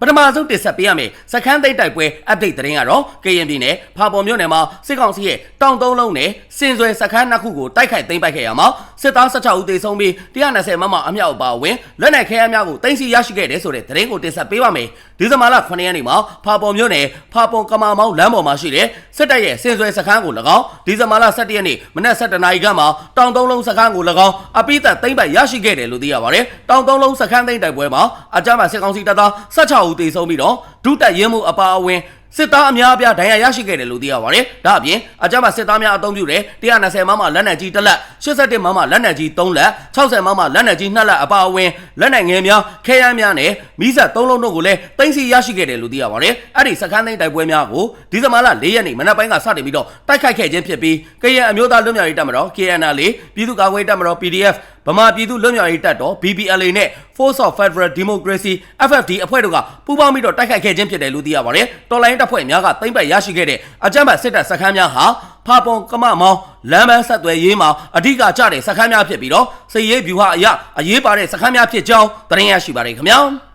ပထမဆုံးတင်ဆက်ပေးရမယ်စခန်းသိမ်းတိုက်ပွဲ update သတင်းကတော့ကရင်ပြည်နယ်ဖာပေါ်မြို့နယ်မှာစစ်ကောင်စီရဲ့တောင်သုံးလုံးနဲ့စင်စွယ်စခန်းနှစ်ခုကိုတိုက်ခိုက်သိမ်းပိုက်ခဲ့ရမှာစစ်သား16ဦးသေဆုံးပြီး120မမအမြောက်အပါအဝင်လက်နက်ခဲယမ်းများကိုသိမ်းဆည်းရရှိခဲ့တယ်ဆိုတဲ့သတင်းကိုတင်ဆက်ပေးပါမယ်ဒီဇင်ဘာလ9ရက်နေ့မှာဖာပေါ်မြို့နယ်ဖာပေါ်ကမာမောင်းလမ်းပေါ်မှာရှိတဲ့စစ်တပ်ရဲ့စင်စွယ်စခန်းကို၎င်းဒီဇင်ဘာလ17ရက်နေ့မနက်7:00နာရီခန့်မှာတောင်သုံးလုံးစခန်းကို၎င်းအပိသက်သိမ်းပိုက်ရရှိခဲ့တယ်လို့သိရပါတယ်တောင်သုံးလုံးစခန်းသိမ်းတိုက်ပွဲမှာအကြမ်းဖက်စစ်ကောင်စီတပ်သား16ဦးသေဆုံးပြီးတော့ဒုတက်ရင်မှုအပါအဝင်စစ်သားအများအပြားဒဏ်ရာရရှိခဲ့တယ်လို့သိရပါတယ်။ဒါအပြင်အကြမ်းဖက်စစ်သားများအုံပြုတဲ့120မမလက်နက်ကြီးတစ်လက်81မမလက်နက်ကြီး3လက်60မမလက်နက်ကြီး2လက်အပါအဝင်လက်နက်ငယ်များခဲယမ်းများနဲ့မိဆက်3လုံးတို့ကိုလည်းတင်စီရရှိခဲ့တယ်လို့သိရပါတယ်။အဲ့ဒီစခန်းသိမ်းတိုက်ပွဲများကိုဒီဇင်ဘာလ4ရက်နေ့မနက်ပိုင်းကစတင်ပြီးတော့တိုက်ခိုက်ခဲ့ခြင်းဖြစ်ပြီးကရင်အမျိုးသားလွတ်မြောက်ရေးတပ်မတော် KNL ပြည်သူ့ကာကွယ်တပ်မတော် PDF ဗမာပြည်သူ့လွတ်မြောက်ရေးတပ်တော် BPLA နဲ့ Force of Federal Democracy FFD အဖွဲ့တို့ကပူးပေါင်းပြီးတော့တိုက်ခိုက်ခဲ့ခြင်းဖြစ်တယ်လို့သိရပါတယ်။တော်လိုင်းတပ်ဖွဲ့များကသိမ့်ပတ်ရရှိခဲ့တဲ့အကြမ်းဖက်စစ်တပ်စခန်းများဟာဖာပွန်ကမမောင်းလမ်းမဆက်သွယ်ရေးမှာအဓိကကျတဲ့စခန်းများဖြစ်ပြီးတော့စစ်ရေးဗျူဟာအရအရေးပါတဲ့စခန်းများဖြစ်ကြောင်းသတင်းရရှိပါတယ်ခင်ဗျာ။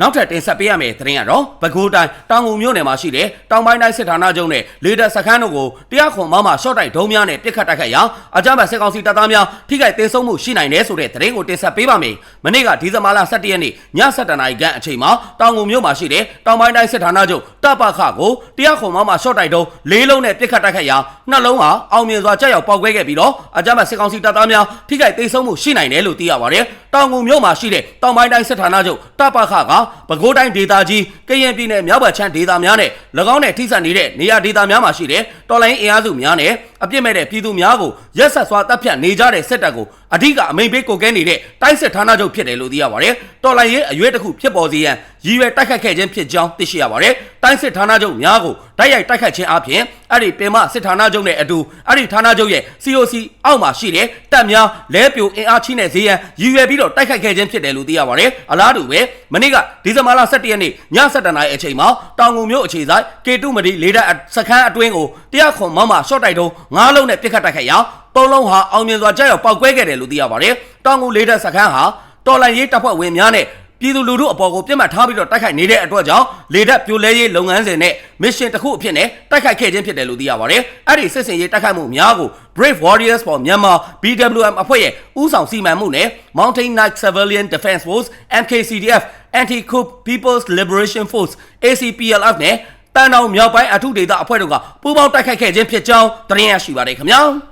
နောက်ထပ်တင်ဆက်ပေးရမယ့်သတင်းကတော့ပဲခူးတိုင်းတောင်ငူမြို့နယ်မှာရှိတဲ့တောင်ပိုင်းတိုင်းစစ်ဌာနချုပ်နဲ့လေတပ်စခန်းတို့ကိုတရားခွန်မောင်းမှာရှော့တိုက်ဒုံးများနဲ့ပစ်ခတ်တိုက်ခိုက်ရာအကြမ်းဖက်စစ်ကောင်စီတပ်သားများထိခိုက်ဒေဆုံးမှုရှိနိုင်တယ်ဆိုတဲ့သတင်းကိုတင်ဆက်ပေးပါမယ်။မနေ့ကဒီဇင်ဘာလ17ရက်နေ့ည7:00နာရီခန့်အချိန်မှာတောင်ငူမြို့မှာရှိတဲ့တောင်ပိုင်းတိုင်းစစ်ဌာနချုပ်တပ်ပခကိုတရားခွန်မောင်းမှာရှော့တိုက်ဒုံးလေးလုံးနဲ့ပစ်ခတ်တိုက်ခိုက်ရာနှလုံးဟာအောင်မြင်စွာကြောက်ရောက်ပေါက်ကွဲခဲ့ပြီးတော့အကြမ်းဖက်စစ်ကောင်စီတပ်သားများထိခိုက်ဒေဆုံးမှုရှိနိုင်တယ်လို့သိရပါတယ်။တောင်ငူမြို့မှာရှိတဲ့တောင်ပိုင်းတိုင်းစစ်ဌာနချုပ်တပ်ပခကပဲခူးတိုင်းဒေသကြီးကရင်ပြည်နယ်မြောက်ဘက်ချမ်းဒေသများနဲ့၎င်းနဲ့ထိစပ်နေတဲ့နေရာဒေသများမှာရှိတဲ့တော်လိုင်းအင်အားစုများနဲ့အပြစ်မဲ့တဲ့ပြည်သူများကိုရက်ဆက်စွာတပ်ဖြတ်နေကြတဲ့စစ်တပ်ကို အဓိကအမိန်ပေးကိုကဲနေတဲ့တိုင်းစစ်ဌာနချုပ်ဖြစ်တယ်လို့သိရပါတယ်။တော်လိုင်းရဲ့အရွေးတစ်ခုဖြစ်ပေါ်စေရန်ရည်ရွယ်တိုက်ခတ်ခဲ့ခြင်းဖြစ်ကြောင်းသိရှိရပါတယ်။တိုင်းစစ်ဌာနချုပ်များကိုတိုက်ရိုက်တိုက်ခတ်ခြင်းအပြင်အဲ့ဒီပင်မစစ်ဌာနချုပ်နဲ့အတူအဲ့ဒီဌာနချုပ်ရဲ့ COC အောက်မှာရှိတဲ့တပ်များလဲပြိုအင်အားချိနဲ့ဈေးရန်ရည်ရွယ်ပြီးတော့တိုက်ခတ်ခဲ့ခြင်းဖြစ်တယ်လို့သိရပါတယ်။အလားတူပဲမနေ့ကဒီဇင်ဘာလ17ရက်နေ့ည7:00နာရီအချိန်မှာတောင်ငူမြို့အခြေဆိုင်ကေတုမဒီလေတပ်စခန်းအတွင်းကိုတရားခွန်မောင်းမှာရှော့တိုက်တုံး၅လုံးနဲ့ပစ်ခတ်တိုက်ခိုက်ရာ သုံးလုံးဟာအောင်မြင်စွာကြောက်ရောက်ပောက်ကွဲခဲ့တယ်လို့သိရပါတယ်။တောင်ငူလေတပ်စခန်းဟာတော်လန်ရေးတပ်ဖွဲ့ဝင်များနဲ့ပြည်သူလူထုအပေါ်ကိုပြစ်မှတ်ထားပြီးတော့တိုက်ခိုက်နေတဲ့အတွက်ကြောင့်လေတပ်ပြိုလဲရေးလုပ်ငန်းစဉ်နဲ့ mission တစ်ခုအဖြစ်နဲ့တိုက်ခိုက်ခဲ့ခြင်းဖြစ်တယ်လို့သိရပါတယ်။အဲ့ဒီစစ်စင်ရေးတိုက်ခိုက်မှုများကို Brave Warriors for Myanmar BWM အဖွဲ့ရဲ့ဦးဆောင်စီမံမှုနဲ့ Mountain Knight Civilian Defense Force MKCDF Anti-Coup People's Liberation Force ACPLF နဲ့တန်တောင်မြောက်ပိုင်းအထုဒေသအဖွဲ့တို့ကပူးပေါင်းတိုက်ခိုက်ခဲ့ခြင်းဖြစ်ကြောင်းသတင်းရရှိပါတယ်ခင်ဗျာ။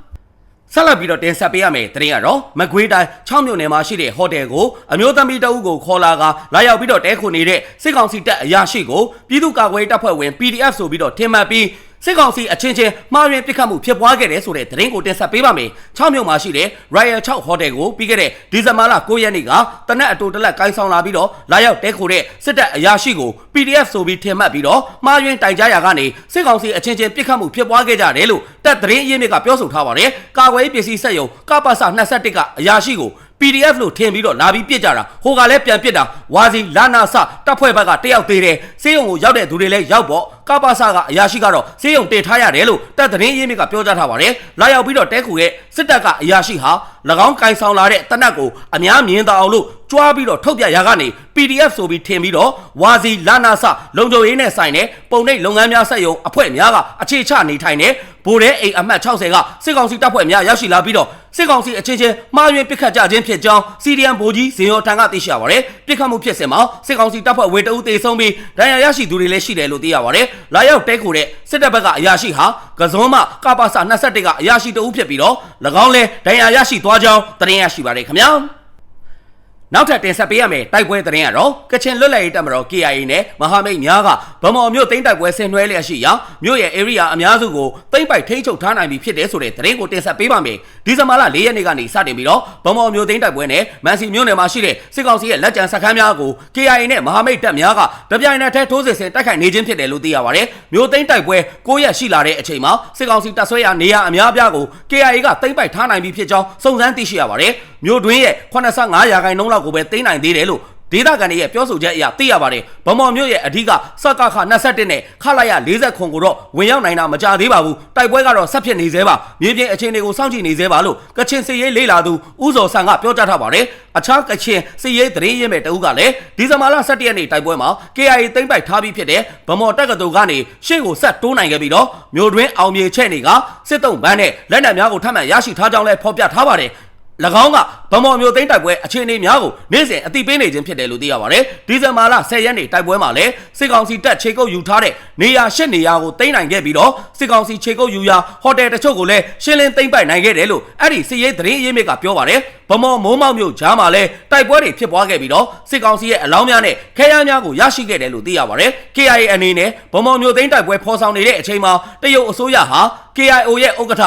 ဆက်လက်ပြီးတော့တင်ဆက်ပေးရမယ်တရင်ကတော့မကွေးတိုင်း6မြို့နယ်မှာရှိတဲ့ဟိုတယ်ကိုအမျိုးသမီးတအုပ်ကိုခေါ်လာကလာရောက်ပြီးတော့တဲခုနေတဲ့စစ်ကောင်စီတပ်အရာရှိကိုပြည်သူ့ကာကွယ်တပ်ဖွဲ့ဝင် PDF ဆိုပြီးတော့ထင်မှတ်ပြီး စစ်ကောင်စီအချင်းချင်းမှားယွင်းပြစ်ခတ်မှုဖြစ်ပွားခဲ့တယ်ဆိုတဲ့သတင်းကိုတင်ဆက်ပေးပါမယ်။6မြို့မှာရှိတဲ့ Royal 6 Hotel ကိုပြီးခဲ့တဲ့ဒီဇင်ဘာလ9ရက်နေ့ကတနက်အတူတလက်ကိုင်းဆောင်လာပြီးတော့လာရောက်တဲခိုတဲ့စစ်တပ်အရာရှိကို PDF ဆိုပြီးထင်မှတ်ပြီးတော့မှားယွင်းတိုင်ကြားရာကနေစစ်ကောင်စီအချင်းချင်းပြစ်ခတ်မှုဖြစ်ပွားခဲ့ကြတယ်လို့တပ်သတင်းအရင်းမြစ်ကပြောဆိုထားပါတယ်။ကာကွယ်ရေးပစ္စည်းစက်ရုံကပ္ပစ21ကအရာရှိကို PDF လို့ထင်ပြီးတော့လာပြီးပြစ်ကြတာဟိုကလည်းပြန်ပြစ်တာဝါစီလာနာဆတပ်ဖွဲ့ဘက်ကတယောက်သေးတယ်စေးရုံကိုရောက်တဲ့သူတွေလည်းရောက်ပေါ့ ကပ္ပစကအရာရှိကတော့စေးရုံတင်ထားရတယ်လို့တပ်သတင်းရင်းမြစ်ကပြောကြားထားပါတယ်လာရောက်ပြီးတော့တဲခုရဲ့စစ်တပ်ကအရာရှိဟာ၎င်းကင်ဆောင်လာတဲ့တနက်ကိုအများမြင်သာအောင်လို့ကြွားပြီးတော့ထုတ်ပြရာကနေ PDF ဆိုပြီးထင်ပြီးတော့ဝါစီလာနာဆလုံခြုံရေးနဲ့ဆိုင်တဲ့ပုံနှိပ်လုပ်ငန်းများဆက်ယုံအဖွဲ့များကအခြေချနေထိုင်တဲ့ဗိုလ်ရဲအိမ်အမှတ်60ကစစ်ကောင်စီတပ်ဖွဲ့များရောက်ရှိလာပြီးတော့စစ်ကောင်စီအချင်းချင်းမှားယွင်းပစ်ခတ်ကြခြင်းဖြစ်ကြောင်း CDM ဗိုလ်ကြီးဇင်ရောထံကသိရှိရပါတယ်။ပစ်ခတ်မှုဖြစ်စဉ်မှာစစ်ကောင်စီတပ်ဖွဲ့ဝင်တအုပ်သေဆုံးပြီးဒဏ်ရာရရှိသူတွေလည်းရှိတယ်လို့သိရပါတယ်။လာရောက်တဲခိုတဲ့စစ်တပ်ဘက်ကအရာရှိဟာကစုံမကပ္ပစ21ကအရာရှိတအုပ်ဖြစ်ပြီးတော့၎င်းလည်းဒဏ်ရာရရှိသွားကြောင်းသတင်းရရှိပါတယ်ခင်ဗျာ။ နောက်ထပ်တင်ဆက်ပေးရမယ်တိုက်ပွဲသတင်းကတော့ကချင်လွတ်လပ်ရေးတပ်မတော် KIA နဲ့မဟာမိတ်များကဗမော်မြို့သိမ်းတိုက်ပွဲဆင်နွှဲလျက်ရှိရာမြို့ရဲ့ area အများစုကိုသိမ်းပိုက်ထိန်းချုပ်ထားနိုင်ပြီဖြစ်တယ်ဆိုတဲ့သတင်းကိုတင်ဆက်ပေးပါမယ်ဒီဇင်ဘာလ၄ရက်နေ့ကနေစတင်ပြီးတော့ဗမော်မြို့သိမ်းတိုက်ပွဲနဲ့မန်စီမြို့နယ်မှာရှိတဲ့စစ်ကောင်စီရဲ့လက်ကျန်စခန်းများကို KIA နဲ့မဟာမိတ်တပ်များကတပြိုင်နက်တည်းထိုးစစ်ဆင်တိုက်ခိုက်နေခြင်းဖြစ်တယ်လို့သိရပါတယ်မြို့သိမ်းတိုက်ပွဲ၉ရက်ရှိလာတဲ့အချိန်မှာစစ်ကောင်စီတပ်ဆွဲရာနေရာအများအပြားကို KIA ကသိမ်းပိုက်ထားနိုင်ပြီဖြစ်ကြောင်းစုံစမ်းသိရှိရပါတယ်မြို့တွင်းရဲ့85ရာခိုင်နှုန်းလောက်ကိုပဲသိမ်းနိုင်သေးတယ်လို့ဒေသခံတွေရဲ့ပြောဆိုချက်အရသိရပါတယ်ဗမော်မြို့ရဲ့အဓိကစကခ21နဲ့ခလာရ40ခွန်ကိုတော့ဝင်ရောက်နိုင်တာမကြသေးပါဘူးတိုက်ပွဲကတော့ဆက်ဖြစ်နေသေးပါမြေပြင်အခြေအနေကိုစောင့်ကြည့်နေသေးပါလို့ကချင်စစ်ရေးလေးလာသူဦးစော်ဆန်ကပြောကြားထားပါတယ်အခြားကချင်စစ်ရေးသတင်းရင်းမဲ့တအုပ်ကလည်းဒီဇင်ဘာလ17ရက်နေ့တိုက်ပွဲမှာ KIA သိမ်းပိုက်ထားပြီးဖြစ်တဲ့ဗမော်တက္ကသိုလ်ကနေရှေ့ကိုဆက်တိုးနိုင်ခဲ့ပြီးတော့မြို့တွင်းအောင်မြေချက်တွေကစစ်တုံးဘန်းနဲ့လက်နက်များကိုထပ်မံရရှိထားကြောင်းလည်းဖော်ပြထားပါတယ်၎ င်းကဗမော်မျိုးသိန်းတိုက်ပွဲအခြေအနေများကိုနေ့စဉ်အသိပေးနေခြင်းဖြစ်တယ်လို့သိရပါတယ်။ဒီဇင်ဘာလ10ရက်နေ့တိုက်ပွဲမှာလည်းစစ်ကောင်စီတပ်ခြေကုပ်ယူထားတဲ့နေရာ၈နေရာကိုသိမ်းနိုင်ခဲ့ပြီးတော့စစ်ကောင်စီခြေကုပ်ယူရာဟိုတယ်တချို့ကိုလည်းရှင်းလင်းသိမ်းပိုက်နိုင်ခဲ့တယ်လို့အဲ့ဒီစစ်ရေးသတင်းအရင်းမြစ်ကပြောပါတယ်။ဗမော်မိုးမောက်မျိုးဂျားမှာလည်းတိုက်ပွဲတွေဖြစ်ပွားခဲ့ပြီးတော့စစ်ကောင်စီရဲ့အလောင်းများနဲ့ခဲယမ်းများကိုရရှိခဲ့တယ်လို့သိရပါတယ်။ KIA အနေနဲ့ဗမော်မျိုးသိန်းတိုက်ပွဲဖော်ဆောင်နေတဲ့အချိန်မှာတရုတ်အစိုးရဟာ KIO ရဲ့ဥက္ကဋ္ဌ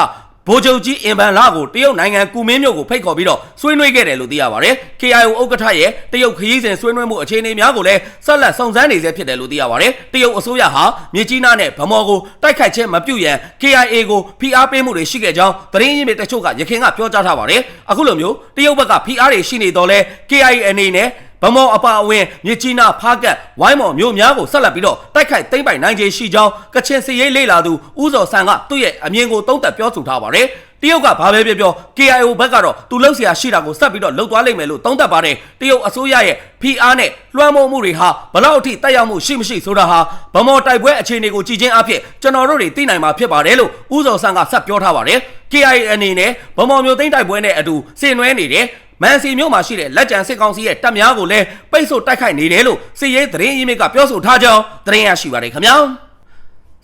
ဗိုလ်ချုပ်ကြီးအင်ဗန်လာကိုတရုတ်နိုင်ငံကူမင်းမြို့ကိုဖိတ်ခေါ်ပြီးတော့ဆွေးနွေးခဲ့တယ်လို့သိရပါတယ်။ KIO ဥက္ကဋ္ဌရဲ့တရုတ်ခရီးစဉ်ဆွေးနွေးမှုအခြေအနေများကိုလည်းဆက်လက်စုံစမ်းနေဆဲဖြစ်တယ်လို့သိရပါတယ်။တရုတ်အစိုးရဟာမြစ်ကြီးနားနဲ့ဗမော်ကိုတိုက်ခိုက်ခြင်းမပြုရန် KIA ကိုဖိအားပေးမှုတွေရှိခဲ့ကြောင်းသတင်းရင်းမြစ်တချို့ကရခိုင်ကပြောကြားထားပါတယ်။အခုလိုမျိုးတရုတ်ဘက်ကဖိအားတွေရှိနေတော့လဲ KIA အနေနဲ့ ဗမော်အပါအဝင်မြစ်ကြီးနားဖားကတ်ဝိုင်းမော်မျိုးများကိုဆက်လက်ပြီးတော့တိုက်ခိုက်သိမ်းပိုက်နိုင်ခြေရှိကြောင်းကချင်စီရေးလေးလာသူဦးစော်ဆန်ကသူ့ရဲ့အမြင်ကိုသုံးသပ်ပြောဆိုထားပါတယ်။တရုတ်ကဘာပဲပြောပြော KIO ဘက်ကတော့သူလှုပ်ရှားရှိတာကိုဆက်ပြီးတော့လှုပ်သွားလိမ့်မယ်လို့သုံးသပ်ပါတယ်။တရုတ်အစိုးရရဲ့ PR နဲ့လွှမ်းမိုးမှုတွေဟာဘလောက်အထိတက်ရောက်မှုရှိမရှိဆိုတာဟာဗမော်တိုက်ပွဲအခြေအနေကိုကြည့်ချင်းအဖြစ်ကျွန်တော်တို့တွေသိနိုင်မှာဖြစ်ပါတယ်လို့ဦးစော်ဆန်ကဆက်ပြောထားပါတယ်။ KIA အနေနဲ့ဗမော်မျိုးသိန်းတိုက်ပွဲနဲ့အတူဆင်နွှဲနေတယ် မန်စီမြို့မှာရှိတဲ့လက်ကျန်စစ်ကောင်စီရဲ့တပ်များကိုလည်းပိတ်ဆို့တိုက်ခိုက်နေတယ်လို့စစ်ရေးသတင်းရင်းမြစ်ကပြောဆိုထားကြောင်းသတင်းရရှိပါတယ်ခင်ဗျာ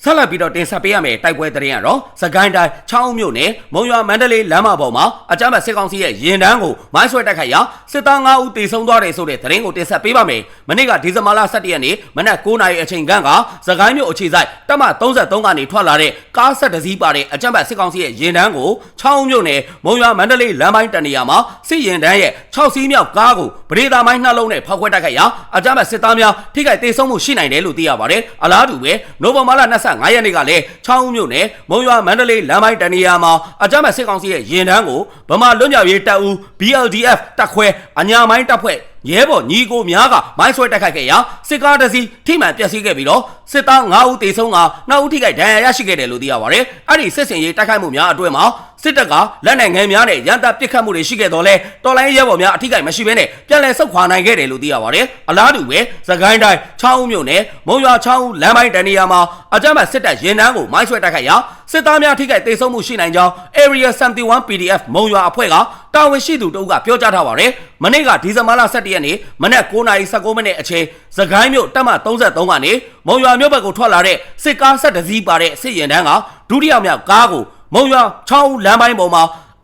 ဆက်လက်ပြီးတော့တင်ဆက်ပေးရမယ်တိုက်ပွဲသတင်းကတော့စကိုင်းတိုင်းချောင်းမြို့နယ်မုံရွာမန္တလေးလမ်းမပေါ်မှာအကြမ်းဖက်စစ်ကောင်စီရဲ့ရင်တန်းကိုမိုင်းဆွဲတိုက်ခိုက်ရာစစ်သား9ဦးတေဆုံးသွားတယ်ဆိုတဲ့သတင်းကိုတင်ဆက်ပေးပါမယ်။မနေ့ကဒီဇင်ဘာလ17ရက်နေ့မနက်9:00နာရီအချိန်ခန့်ကစကိုင်းမြို့အခြေစိုက်တပ်မ33ကနေထွက်လာတဲ့ကားဆက်တစ်စီးပါတဲ့အကြမ်းဖက်စစ်ကောင်စီရဲ့ရင်တန်းကိုချောင်းမြို့နယ်မုံရွာမန္တလေးလမ်းပိုင်းတနေရာမှာစစ်ရင်တန်းရဲ့6စီးမြောက်ကားကိုပရိသာမိုင်းနှလုံးနဲ့ဖောက်ခွဲတိုက်ခိုက်ရာအကြမ်းဖက်စစ်သားများထိခိုက်ဒေဆုံးမှုရှိနိုင်တယ်လို့သိရပါတယ်။အလားတူပဲနိုဝင်ဘာလ25ရက်နေ့ကလည်းချောင်းဦးမြို့နယ်မုံရွာမန္တလေးလမ်းပိုင်းတနေရာမှာအကြမ်းဖက်စစ်ကောင်စီရဲ့ရင်တန်းကိုဗမာလွတ်မြောက်ရေးတပ်ဦး BLDF တပ်ခွဲအညာမိုင်းတပ်ဖွဲ့ ရဲဘော်ညီကိုများကမိုင်းဆွဲတိုက်ခိုက်ခဲ့ရာစစ်ကားတစ်စီးထိမှန်ပျက်စီးခဲ့ပြီးတော့စစ်သား9ဦးတေဆုံးကနောက်ဦးထိခိုက်ဒဏ်ရာရရှိခဲ့တယ်လို့သိရပါတယ်။အဲ့ဒီစစ်စင်ရေးတိုက်ခိုက်မှုများအတွင်းမှာစစ်တပ်ကလက်နက်ငယ်များနဲ့ရန်တပ်ပစ်ခတ်မှုတွေရှိခဲ့တော့လဲတော်လိုင်းရဲဘော်များအထိခိုက်မရှိဘဲနဲ့ပြန်လည်ဆုတ်ခွာနိုင်ခဲ့တယ်လို့သိရပါတယ်။အလားတူပဲသခိုင်းတိုင်းချောင်းဦးမြို့နယ်မုံရွာချောင်းဦးလမ်းပိုင်းတနေရာမှာအကြမ်းဖက်စစ်တပ်ရင်တန်းကိုမိုင်းဆွဲတိုက်ခိုက်ရာ စစ်သားများထိခိုက်ဒေဆုံးမှုရှိနိုင်ကြောင်း Area 71 PDF မုံရွာအဖွဲ့ကတာဝန်ရှိသူတို့ကပြောကြားထားပါတယ်။မနေ့ကဒီဇင်ဘာလ17ရက်နေ့မနက်9:19မိနစ်အချိန်သခိုင်းမြို့တပ်မ33ကနေမုံရွာမြို့ဘက်ကိုထွက်လာတဲ့စစ်ကားဆက်တစည်းပါတဲ့စစ်ရင်တန်းကဒုတိယမြောက်ကားကိုမုံရွာချောင်းဦးလမ်းပိုင်းပေါ်မှာ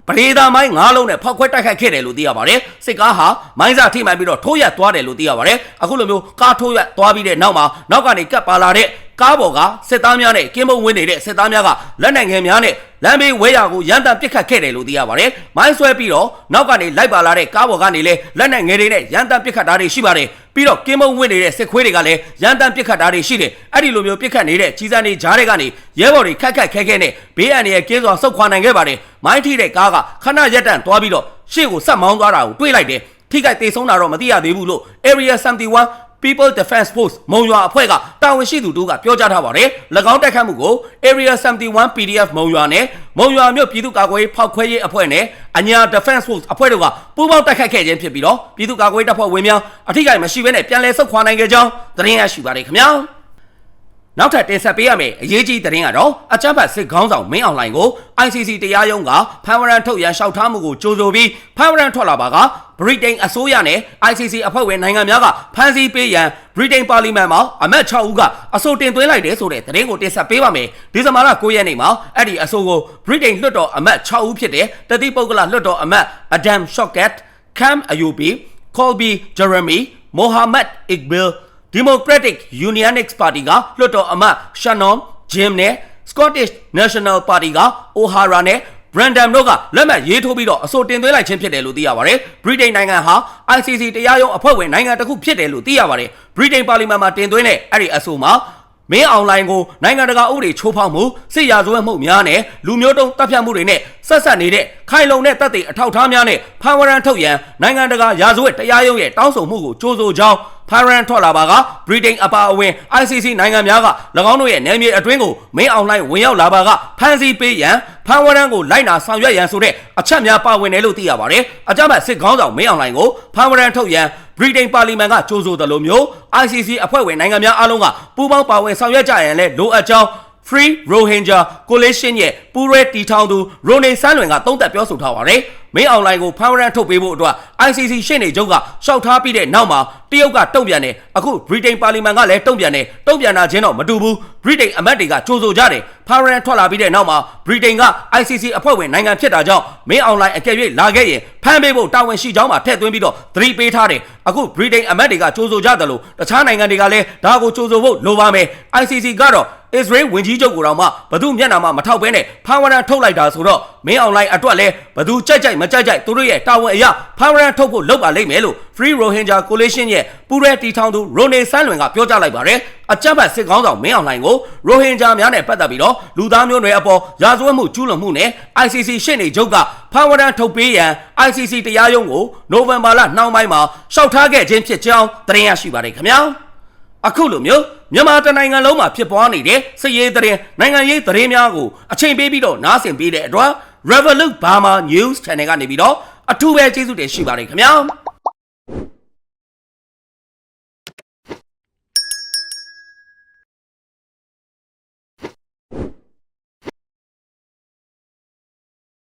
ပရိသာမိုင်း၅လုံးနဲ့ဖောက်ခွဲတိုက်ခိုက်ခဲ့တယ်လို့သိရပါတယ်စစ်ကားဟာမိုင်းစာထိမှန်ပြီးတော့ထိုးရက်သွားတယ်လို့သိရပါတယ်အခုလိုမျိုးကားထိုးရက်သွားပြီးတဲ့နောက်မှာနောက်ကနေကပ်ပါလာတဲ့ ကားပေါ်ကစစ်သားများနဲ့ကင်းမုံဝင်နေတဲ့စစ်သားများကလက်နက်ငယ်များနဲ့လမ်းဘေးဝဲရာကိုရန်တမ်းပစ်ခတ်ခဲ့တယ်လို့သိရပါတယ်။မိုင်းဆွဲပြီးတော့နောက်ကနေလိုက်ပါလာတဲ့ကားပေါ်ကနေလည်းလက်နက်ငယ်တွေနဲ့ရန်တမ်းပစ်ခတ်တာတွေရှိပါတယ်။ပြီးတော့ကင်းမုံဝင်နေတဲ့စစ်ခွေးတွေကလည်းရန်တမ်းပစ်ခတ်တာတွေရှိတယ်။အဲ့ဒီလိုမျိုးပစ်ခတ်နေတဲ့ကြီးစံနေဂျားတွေကနေရဲဘော်တွေခက်ခက်ခဲခဲနဲ့ဘေးအန္တရာယ်ကင်းစွာဆုတ်ခွာနိုင်ခဲ့ပါတယ်။မိုင်းထိတဲ့ကားကခဏရက်တန့်သွားပြီးတော့ရှေ့ကိုဆက်မောင်းသွားတာကိုတွေးလိုက်တယ်။ထိခိုက်သေးဆုံးတာတော့မသိရသေးဘူးလို့ Area 71 People Defense Force မုံရွာအဖွဲ့ကတာဝန်ရှိသူတို့ကပြောကြားထားပါတယ်။၎င်းတိုက်ခတ်မှုကို Area 71 PDF မုံရွာနဲ့မုံရွာမြို့ပြည်သူ့ကာကွယ်ရေးဖောက်ခွဲရေးအဖွဲ့နဲ့အညာ Defense Force အဖွဲ့တို့ကပူးပေါင်းတိုက်ခတ်ခဲ့ခြင်းဖြစ်ပြီးတော့ပြည်သူ့ကာကွယ်ရေးတပ်ဖွဲ့ဝင်များအထိကိမရှိဘဲနဲ့ပြန်လည်ဆုတ်ခွာနိုင်ခဲ့ကြောင်းသတင်းရရှိပါတယ်ခင်ဗျာ။ နောက်ထပ်တင်ဆက်ပေးရမယ့်အရေးကြီးသတင်းကတော့အကြမ်းဖက်စစ်ခေါင်းဆောင်မင်းအောင်လှိုင်ကို ICC တရားရုံးကဖမ်းဝရန်ထုတ်ရန်လျှောက်ထားမှုကိုကြိုးဆိုပြီးဖမ်းဝရန်ထွက်လာပါကဗြိတိန်အစိုးရနဲ့ ICC အဖွဲ့ဝင်နိုင်ငံများကဖမ်းဆီးပေးရန်ဗြိတိန်ပါလီမန်မှာအမတ်6ဦးကအဆိုတင်သွင်းလိုက်တယ်ဆိုတဲ့သတင်းကိုတင်ဆက်ပေးပါမယ်ဒီဇင်ဘာလ9ရက်နေ့မှာအဲ့ဒီအဆိုကိုဗြိတိန်လွှတ်တော်အမတ်6ဦးဖြစ်တဲ့တတိပုဂ္ဂလလွှတ်တော်အမတ် Adam Shortcut, Cam Ayubi, Colby Jeremy, Mohammed Iqbal Democratic Unionist Party ကလွှတ်တော်အမတ် Shannon Jim နဲ့ Scottish National Party က O'Hara နဲ့ Brandon တို့ကလက်မှတ်ရေးထိုးပြီးတော့အဆိုတင်သွင်းလိုက်ခြင်းဖြစ်တယ်လို့သိရပါတယ်။ Britain နိုင်ငံဟာ ICC တရားရုံးအဖွဲ့ဝင်နိုင်ငံတစ်ခုဖြစ်တယ်လို့သိရပါတယ်။ Britain ပါလီမန်မှာတင်သွင်းတဲ့အဲ့ဒီအဆိုမှာမင်းအွန်လိုင်းကိုနိုင်ငံတကာဥပဒေချိုးဖောက်မှုစစ်ရာဇဝတ်မှုများနဲ့လူမျိုးတုံးတပ်ဖြတ်မှုတွေနဲ့ဆက်ဆက်နေတဲ့ခိုင်လုံတဲ့တပ်တွေအထောက်အထားများနဲ့ဖန်ဝရန်ထုတ်ရန်နိုင်ငံတကာရာဇဝတ်တရားရုံးရဲ့တောင်းဆိုမှုကိုကြိုးဆိုကြောင်း ဖန်ရန်ထွက်လာပါကဗြိတိန်အပါအဝင် ICC နိုင်ငံများက၎င်းတို့ရဲ့နယ်မြေအတွင်းကိုမင်းအွန်လိုင်းဝင်ရောက်လာပါကဖန်ဆီးပေးရန်ဖန်ဝရန်ကိုလိုက်နာဆောင်ရွက်ရန်ဆိုတဲ့အချက်များပါဝင်တယ်လို့သိရပါတယ်အကြမ်းဖက်စစ်ခေါင်းဆောင်မင်းအွန်လိုင်းကိုဖန်ဝရန်ထုတ်ရန်ဗြိတိန်ပါလီမန်ကကြိုးဆိုတယ်လို့မျိုး ICC အဖွဲ့ဝင်နိုင်ငံများအားလုံးကပူးပေါင်းပါဝင်ဆောင်ရွက်ကြရန်လည်းလိုအပ်ကြောင်း Free Rohingya Coalition ရဲ့ပူးရဲတီထောင်သူရိုနေဆန်းလွင်ကသုံးသပ်ပြောဆိုထားပါတယ်။မင်းအွန်လိုင်းကိုဖန်ရန်ထုတ်ပေးဖို့အတွက် ICC ရှင်းနေချုပ်ကရှောက်ထားပြီးတဲ့နောက်မှာတ ရုတ်ကတုံ့ပြန်တယ်။အခု Britain ပါလီမန်ကလည်းတုံ့ပြန်တယ်။တုံ့ပြန်တာချင်းတော့မတူဘူး။ Britain အမတ်တွေကကြိုးဆိုကြတယ်။ဖန်ရန်ထွက်လာပြီးတဲ့နောက်မှာ Britain က ICC အဖွဲ့ဝင်နိုင်ငံဖြစ်တာကြောင့်မင်းအွန်လိုင်းအကယ်၍လာခဲ့ရင်ဖမ်းပေးဖို့တာဝန်ရှိကြောင်းမှထည့်သွင်းပြီးတော့သတိပေးထားတယ်။အခု Britain အမတ်တွေကကြိုးဆိုကြတယ်လို့တခြားနိုင်ငံတွေကလည်းဒါကိုကြိုးဆိုဖို့လိုပါမယ်။ ICC ကတော့အစ္စရေးဝင်ကြီးချုပ်ကိုတော့မှဘသူမျက်နှာမှာမထောက်ဘဲနဲ့ဖန်ဝရန်ထုတ်လိုက်တာဆိုတော့မင်းအွန်လိုင်းအတွက်လဲဘသူကြိုက်ကြိုက်မကြိုက်ကြိုက်သူတို့ရဲ့တာဝန်အရာဖန်ဝရန်ထုတ်ဖို့လုပ်ပါလိမ့်မယ်လို့ Free Rohingya Coalition ရဲ့ပူရဲတီထောင်သူရိုနေဆန်းလွင်ကပြောကြားလိုက်ပါတယ်အကြမ်းဖက်စစ်ကောင်းဆောင်မင်းအွန်လိုင်းကို Rohingya များနဲ့ပတ်သက်ပြီးတော့လူသားမျိုးနွယ်အပေါ်ရာဇဝတ်မှုကျူးလွန်မှုနဲ့ ICC ရှေ့နေချုပ်ကဖန်ဝရန်ထုတ်ပေးရန် ICC တရားရုံးကိုနိုဝင်ဘာလနှောင်းပိုင်းမှာရှောက်ထားခဲ့ခြင်းဖြစ်ကြောင်းသတင်းရရှိပါတယ်ခင်ဗျာအခုလိုမျိုးမြန်မာတနိုင်ငံလုံးမှာဖြစ်ပွားနေတဲ့စစ်ရေးသတင်းနိုင်ငံရေးသတင်းများကိုအချိန်ပေးပြီးတော့နားဆင်ပေးတဲ့အတွက် Revolut Burma News Channel ကနေပြီးတော့အထူးပဲကျေးဇူးတင်ရှိပါတယ်ခင်ဗျာ